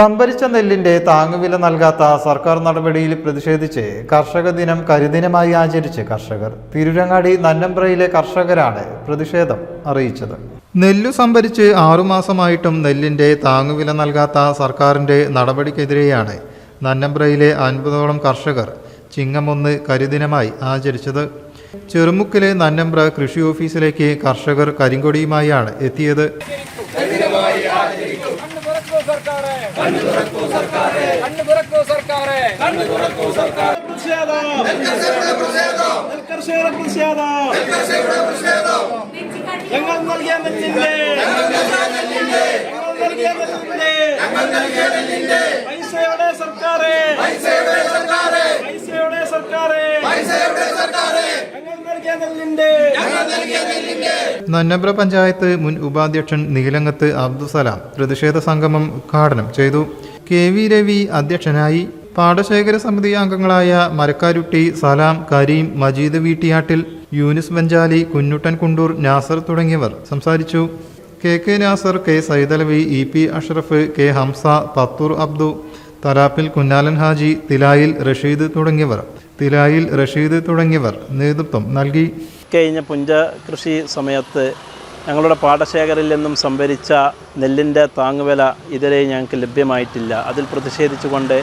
സംഭരിച്ച നെല്ലിന്റെ താങ്ങുവില നൽകാത്ത സർക്കാർ നടപടിയിൽ പ്രതിഷേധിച്ച് കർഷക ദിനം കരിദിനമായി ആചരിച്ച് കർഷകർ. തിരുരങ്ങാടി നന്നമ്പ്രയിലെ കർഷകരാണ് പ്രതിഷേധം അറിയിച്ചത്. നെല്ലു സംഭരിച്ച് ആറുമാസമായിട്ടും നെല്ലിന്റെ താങ്ങുവില നൽകാത്ത സർക്കാരിന്റെ നടപടിക്കെതിരെയാണ് നന്നമ്പ്രയിലെ അൻപതോളം കർഷകർ ചിങ്ങമൊന്ന് കരിദിനമായി ആചരിച്ചത്. ചെറുമുക്കിലെ നന്നമ്പ്ര കൃഷി ഓഫീസിലേക്ക് കർഷകർ കരിങ്കൊടിയുമായാണ് എത്തിയത്. കണ്ണു തുറക്കൂ സർക്കാരെ കണ്ണു തുറക്കൂ സർക്കാരെ കണ്ണു തുറക്കൂ സർക്കാരെ നെൽകർഷകരുടെ പ്രതിഷേധം. ഞങ്ങൾ നൽകിയ നെല്ലിന്റെ. ഞങ്ങൾ നൽകിയ നെല്ലിന്റെ. പൈസയുടെ സർക്കാരെ പൈസയുടെ സർക്കാരെ ഞങ്ങൾ നൽകിയ നെല്ലിന്റെ. നന്നബ്ര പഞ്ചായത്ത് മുൻ ഉപാധ്യക്ഷൻ നീലങ്ങത്ത് അബ്ദുസലാം പ്രതിഷേധ സംഗമം ഉദ്ഘാടനം ചെയ്തു. കെ വി രവി അധ്യക്ഷനായി പാടശേഖര സമിതി അംഗങ്ങളായ മരക്കാരുട്ടി സലാം കരീം മജീദ് വീട്ടിയാട്ടിൽ യൂനിസ് ബഞ്ചാലി കുഞ്ഞുട്ടൻ കുണ്ടൂർ നാസർ തുടങ്ങിയവർ സംസാരിച്ചു. K K Nasar K Saidalavi E P Ashraf K Hamza Pathoor Abdu Thalappil Kunhalan Haji Thilayil Rasheed തുടങ്ങിയവർ തിലായിൽ റഷീദ് തുടങ്ങിയവർ നേതൃത്വം നൽകി. കഴിഞ്ഞ പുഞ്ച കൃഷി സമയത്ത് ഞങ്ങളുടെ പാടശേഖരിൽ നിന്നും സംഭരിച്ച നെല്ലിന്റെ താങ്ങുവില ഇതുവരെ ഞങ്ങൾക്ക് ലഭ്യമായിട്ടില്ല. അതിൽ പ്രതിഷേധിച്ചുകൊണ്ട്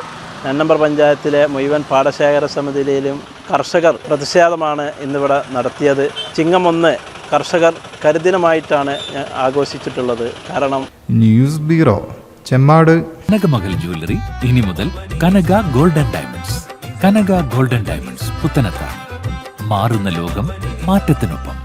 നന്നമ്പർ പഞ്ചായത്തിലെ മുഴുവൻ പാടശേഖര സമിതിയിലും കർഷകർ പ്രതിഷേധമാണ് ഇന്നിവിടെ നടത്തിയത്. ചിങ്ങം ഒന്ന് കർഷകർ കരുദിനമായിട്ടാണ് ആഘോഷിച്ചിട്ടുള്ളത്. കാരണം news bureau Chemmad. Kanakamahal jewellery ഇനി മുതൽ Kanaka golden diamonds Kanaka golden diamonds പുത്തനത്ത മാറുന്ന ലോകം മാറ്റത്തിനൊപ്പം.